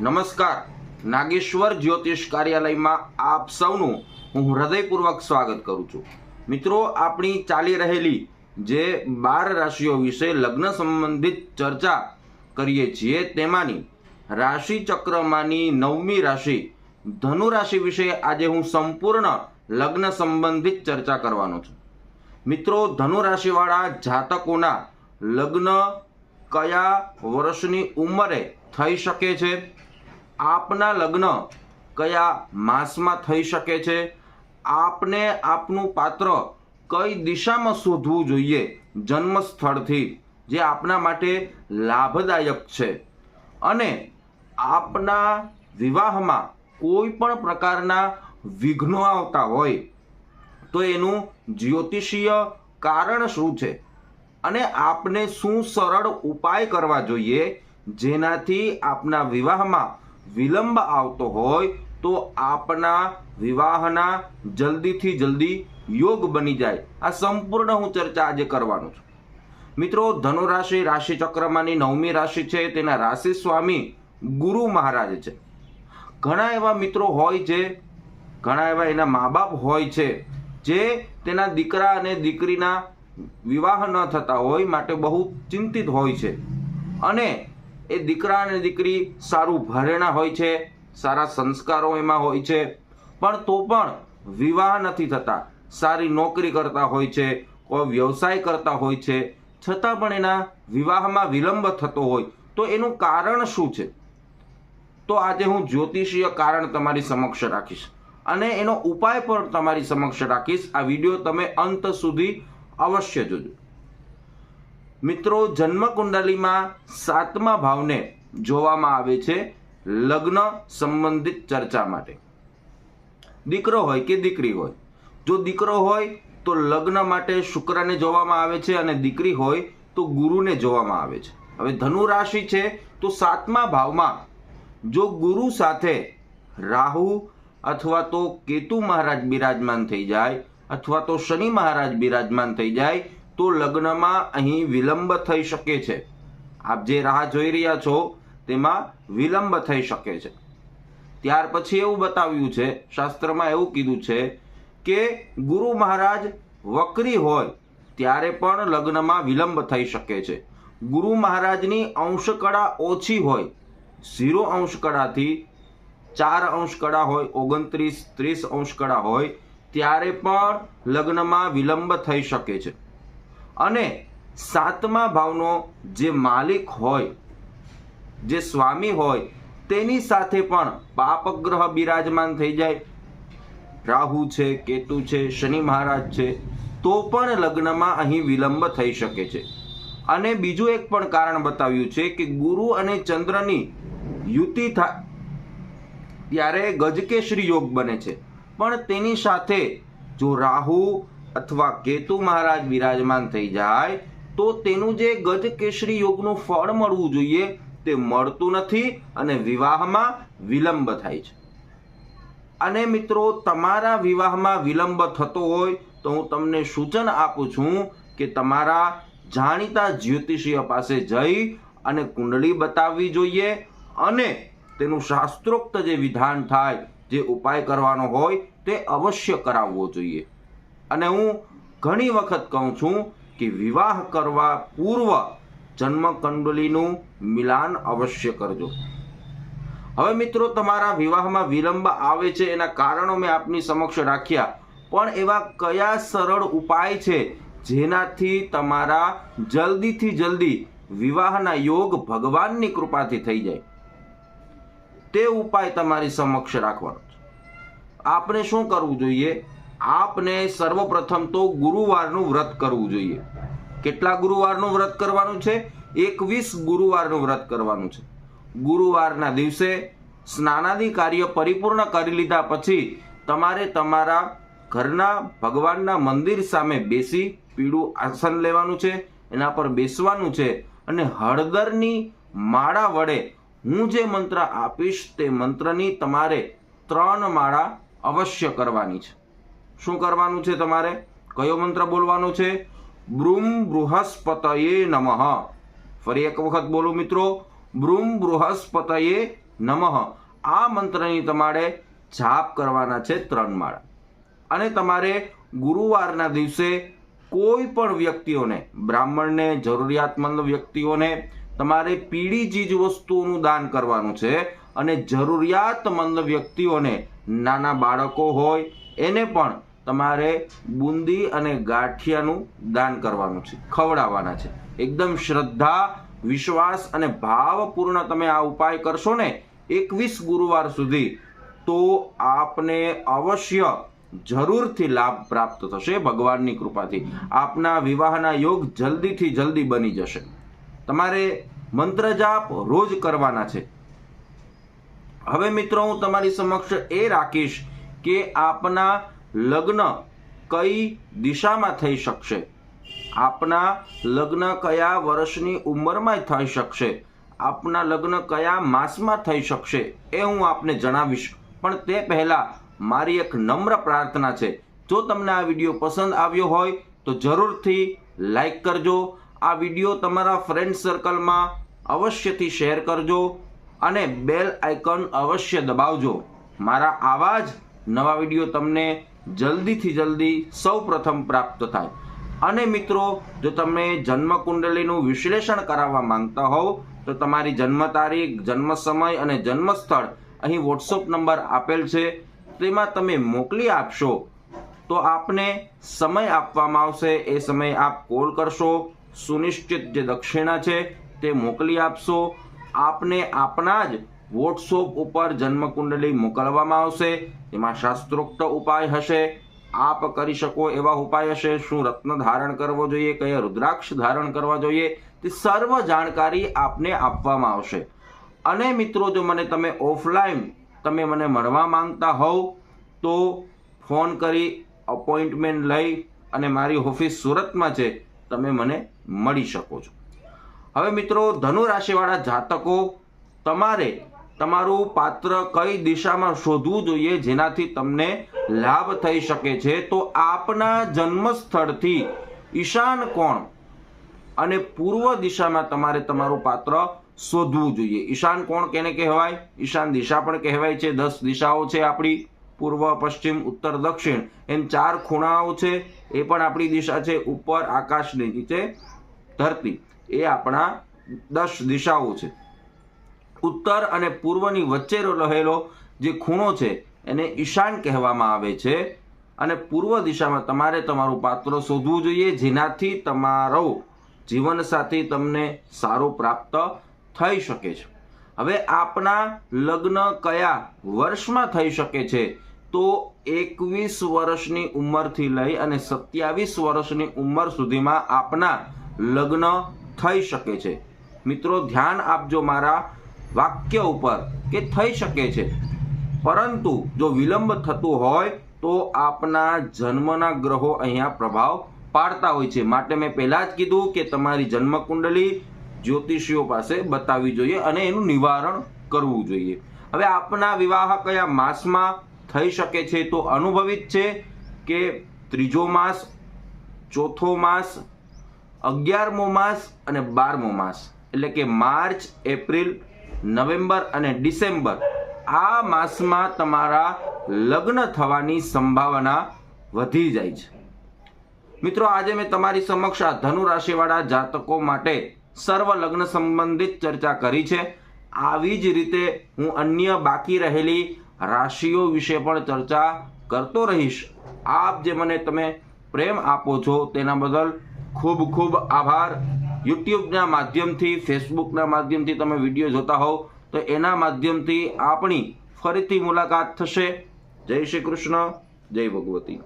નમસ્કાર. નાગેશ્વર જ્યોતિષ કાર્યાલયમાં આપ સૌનું હું હૃદયપૂર્વક સ્વાગત કરું છું. મિત્રો, આપણી ચાલી રહેલી જે બાર રાશિઓ વિશે લગ્ન સંબંધિત ચર્ચા કરીએ છીએ, તેમાંની રાશિ ચક્રમાંની નવમી રાશિ ધનુ રાશિ વિશે આજે હું સંપૂર્ણ લગ્ન સંબંધિત ચર્ચા કરવાનો છું. મિત્રો, ધનુ રાશિવાળા જાતકોના લગ્ન કયા વર્ષની ઉંમરે થઈ શકે છે? આપના લગ્ન કયા માસમાં થઈ શકે છે? આપને આપનું પાત્ર કઈ દિશામાં શોધવું જોઈએ જન્મ સ્થળથી જે આપના માટે લાભદાયક છે? અને આપના વિવાહમાં કોઈ પણ પ્રકારના વિઘ્નો આવતા હોય, તો એનું જ્યોતિષીય કારણ શું છે? અને આપને શું સરળ ઉપાય કરવા જોઈએ જેનાથી આપના વિવાહમાં વિલંબ આવતો હોય તો આપના વિવાહના જલ્દીથી જલ્દી યોગ બની જાય. આ સંપૂર્ણ હું ચર્ચા આજે કરવાનું છું. મિત્રો ધનુ રાશિ રાશિ ચક્રમાંની નવમી રાશિ છે, તેના રાશિ સ્વામી ગુરુ મહારાજ છે. ઘણા એવા મિત્રો હોય છે, ઘણા એવા એના મા બાપ હોય છે, જે તેના દીકરા અને દીકરીના વિવાહ ન થતા હોય માટે બહુ ચિંતિત હોય છે. અને એ દીકરા અને દીકરી સારું ભરેણા હોય છે, સારા સંસ્કારો એમાં હોય છે, પણ તો પણ વિવાહ નથી થતા. સારી નોકરી કરતા હોય છે, કોઈ વ્યવસાય કરતા હોય છે, છતાં પણ એના વિવાહમાં વિલંબ થતો હોય. તો એનું કારણ શું છે? તો આજે હું જ્યોતિષીય કારણ તમારી સમક્ષ રાખીશ. અને એનો ઉપાય પણ તમારી સમક્ષ રાખીશ. આ વીડિયો તમે અંત સુધી અવશ્ય જોજો. મિત્રો જન્મ કુંડલીમાં સાતમા ભાવને જોવામાં આવે છે લગ્ન સંબંધિત ચર્ચા માટે. દીકરો હોય કે દીકરી હોય. જો દીકરો હોય તો લગ્ન માટે શુક્રને જોવામાં આવે છે અને દીકરી હોય તો ગુરુને જોવામાં આવે છે. હવે ધનુ રાશિ છે તો સાતમા ભાવમાં જો ગુરુ સાથે રાહુ અથવા તો કેતુ મહારાજ બિરાજમાન થઈ જાય અથવા તો શનિ મહારાજ બિરાજમાન થઈ જાય તો લગ્નમાં અહીં વિલંબ થઈ શકે છે. આપ જે રાહ જોઈ રહ્યા છો, તેમાં વિલંબ થઈ શકે છે. ત્યાર પછી એવું બતાવ્યું છે, શાસ્ત્રમાં એવું કીધું છે કે ગુરુ મહારાજ વક્રી હોય, ત્યારે પણ લગ્નમાં વિલંબ થઈ શકે છે. ગુરુ મહારાજની અંશકળા ઓછી હોય, ઝીરો અંશકળાથી ચાર અંશકળા હોય, ઓગણત્રીસ, ત્રીસ અંશકળા હોય, ત્યારે પણ લગ્નમાં વિલંબ થઈ શકે છે. અને સાતમા ભાવનો જે માલિક હોય, જે સ્વામી હોય, તેની સાથે પણ પાપગ્રહ બિરાજમાન થઈ જાય. રાહુ છે, કેતુ છે, શનિ મહારાજ છે, તો પણ લગ્નમાં અહીં વિલંબ થઈ શકે છે. અને બીજું એક પણ કારણ બતાવ્યું છે કે ગુરુ અને ચંદ્રની યુતિ થાય ત્યારે ગજકેશરી યોગ બને છે. પણ તેની સાથે જો રાહુ અથવા કેતુ મહારાજ બિરાજમાન થઈ જાય, તો તેનું જે ગજ કેસરી યોગનું ફળ મળવું જોઈએ, તે મળતું નથી અને વિવાહમાં વિલંબ થાય છે. અને મિત્રો, તમારા વિવાહમાં વિલંબ થતો હોય, તો હું તમને સૂચન આપું છું કે તમારા જાણીતા જ્યોતિષીય પાસે જઈ અને કુંડળી બતાવવી જોઈએ અને તેનું શાસ્ત્રોક્ત જે વિધાન થાય, જે ઉપાય કરવાનો હોય, તે અવશ્ય કરાવવો જોઈએ. અને હું ઘણી વખત કહું છું કે વિવાહ કરવા પૂર્વ જન્મકંડલીનું મિલાન અવશ્ય કરજો. હવે મિત્રો, તમારા વિવાહમાં વિલંબ આવે છે એના કારણો મેં આપની સમક્ષ રાખ્યા. પણ એવા કયા સરળ ઉપાય છે જેનાથી તમારા જલ્દીથી જલ્દી વિવાહના યોગ ભગવાનની કૃપાથી થઈ જાય? તે ઉપાય તમારી સમક્ષ રાખવાનો આપણે શું કરવું જોઈએ? આપને સર્વપ્રથમ તો ગુરુવારનું વ્રત કરવું જોઈએ. કેટલા ગુરુવારનું વ્રત કરવાનું છે? એકવીસ ગુરુવારનું વ્રત કરવાનું છે. ગુરુવારના દિવસે સ્નાનાદિ કાર્ય પરિપૂર્ણ કરી લીધા પછી તમારે તમારા ઘરના ભગવાનના મંદિર સામે બેસી પીળું આસન લેવાનું છે, એના પર બેસવાનું છે અને હળદરની માળા વડે હું જે મંત્ર આપીશ તે મંત્રની તમારે ત્રણ માળા અવશ્ય કરવાની છે. શું કરવાનું છે તમારે? કયો મંત્ર બોલવાનો છે? બ્રુમ બૃહસ્પતયે નમઃ. ફરી એક વખત બોલો મિત્રો. બ્રુમ બૃહસ્પતયે નમઃ. આ મંત્રની તમારે જાપ કરવાના છે ત્રણ માળા. અને તમારે ગુરુવારના દિવસે કોઈ પણ વ્યક્તિઓને, બ્રાહ્મણને, જરૂરિયાતમંદ વ્યક્તિઓને તમારે પીળી ચીજ વસ્તુઓનું દાન કરવાનું છે અને જરૂરિયાતમંદ વ્યક્તિઓને, નાના બાળકો હોય, એને પણ તમારે બુંદી અને ગાંઠિયાનું દાન કરવાનું છે, ખવડાવવાના છે. એકદમ શ્રદ્ધા, વિશ્વાસ અને ભાવપૂર્ણ તમે આ ઉપાય કરશો ને, એકવીસ ગુરુવાર સુધી, તો આપને અવશ્ય જરૂરથી લાભ પ્રાપ્ત થશે ભગવાનની કૃપાથી. આપના વિવાહના યોગ જલ્દીથી જલ્દી બની જશે. તમારે મંત્ર જાપ રોજ કરવાના છે. હવે મિત્રો, હું તમારી સમક્ષ એ રાખીશ કે આપના લગ્ન કઈ દિશામાં થઈ શકશે? આપના લગ્ન કયા વર્ષની ઉંમરમાં થઈ શકશે? આપના લગ્ન કયા માસમાં થઈ શકશે? એ હું આપને જણાવીશ. પણ તે પહેલાં મારી એક નમ્ર પ્રાર્થના છે. જો તમને આ વીડિયો પસંદ આવ્યો હોય, તો જરૂરથી લાઈક કરજો. આ વીડિયો તમારા ફ્રેન્ડ સર્કલમાં અવશ્યથી શેર કરજો અને બેલ આઇકન અવશ્ય દબાવજો. મારા આવા જ નવા વીડિયો તમને જલ્દીથી જલ્દી સૌ પ્રથમ પ્રાપ્ત થાય. અને મિત્રો, જો તમે જન્મ કુંડલીનું વિશ્લેષણ કરાવવા માંગતા હોવ, તો તમારી જન્મ તારીખ, જન્મ સમય અને જન્મ સ્થળ અહીં વોટ્સઅપ નંબર આપેલ છે. તેમાં તમે મોકલી આપશો, તો આપને સમય આપવામાં આવશે. એ સમયે આપ કોલ કરશો. સુનિશ્ચિત જે દક્ષિણા છે, તે મોકલી આપશો. આપને આપના જ વોટ્સઅપ ઉપર જન્મકુંડલી મોકલવામાં આવશે. તેમાં શાસ્ત્રોક્ત ઉપાય હશે. આપ કરી શકો એવા ઉપાય હશે. શું રત્ન ધારણ કરવો જોઈએ? કયા રુદ્રાક્ષ ધારણ કરવા જોઈએ? તે સર્વ જાણકારી આપને આપવામાં આવશે. અને મિત્રો, જો મને તમે ઓફલાઈન તમે મને મળવા માંગતા હોવ, તો ફોન કરી અપોઇન્ટમેન્ટ લઈ અને મારી ઓફિસ સુરતમાં છે, તમે મને મળી શકો છો. હવે મિત્રો ધનુ રાશિવાળા જાતકો, તમારે તમારું પાત્ર કઈ દિશામાં શોધવું જોઈએ જેનાથી તમને લાભ થઈ શકે છે? તો આપના જન્મ સ્થળથી ઈશાન કોણ? અને પૂર્વ દિશામાં તમારે તમારું પાત્ર શોધવું જોઈએ. ઈશાન કોણ કેને કહેવાય? ઈશાન દિશા પણ કહેવાય છે. દસ દિશાઓ છે આપણી. પૂર્વ, પશ્ચિમ, ઉત્તર, દક્ષિણ. એમ ચાર ખૂણાઓ છે. એ પણ આપણી દિશા છે. ઉપર આકાશની નીચે ધરતી. એ આપણા દસ દિશાઓ છે. ઉત્તર અને પૂર્વની વચ્ચે રહેલો જે ખૂણો છે, એને ઈશાન કહેવામાં આવે છે. અને પૂર્વ દિશામાં તમારે તમારું પાત્ર શોધવું જોઈએ, જેનાથી તમારો જીવનસાથી તમને સારો પ્રાપ્ત થઈ શકે છે. હવે આપના લગ્ન કયા વર્ષમાં થઈ શકે છે? તો એકવીસ વર્ષની ઉંમરથી લઈ અને સત્યાવીસ વર્ષની ઉંમર સુધીમાં આપના લગ્ન થઈ શકે છે. મિત્રો, ધ્યાન આપજો મારા વાક્ય ઉપર કે થઈ શકે છે. પરંતુ જો વિલંબ થતું હોય તો આપના જન્મના ગ્રહો અહીંયા પ્રભાવ પાડતા હોય છે. માટે મેં પહેલાં જ કીધું કે તમારી જન્મકુંડલી જ્યોતિષીઓ પાસે બતાવવી જોઈએ અને એનું નિવારણ કરવું જોઈએ. હવે આપના વિવાહ કયા માસમાં થઈ શકે છે તો અનુભવિત છે કે ત્રીજો માસ, ચોથો માસ, અગિયારમો માસ અને બારમો માસ. એટલે કે માર્ચ, એપ્રિલ નવેમ્બર અને ડિસેમ્બર. આ માસમાં તમારા લગ્ન થવાની સંભાવના વધી જાય છે. મિત્રો, આજે મેં તમારી સમક્ષ આ ધનુ રાશિવાળા જાતકો માટે સર્વ લગ્ન સંબંધિત ચર્ચા કરી છે. આવી જ રીતે હું અન્ય બાકી રહેલી રાશિઓ વિશે પણ ચર્ચા કરતો રહીશ. આપ જે મને તમે પ્રેમ આપો છો તેના બદલ ખૂબ ખૂબ આભાર. યુટ્યુબના માધ્યમથી, ફેસબુકના માધ્યમથી તમે વીડિયો જોતા હોવ, તો એના માધ્યમથી આપણી ફરીથી મુલાકાત થશે. જય શ્રી કૃષ્ણ, જય ભગવતી.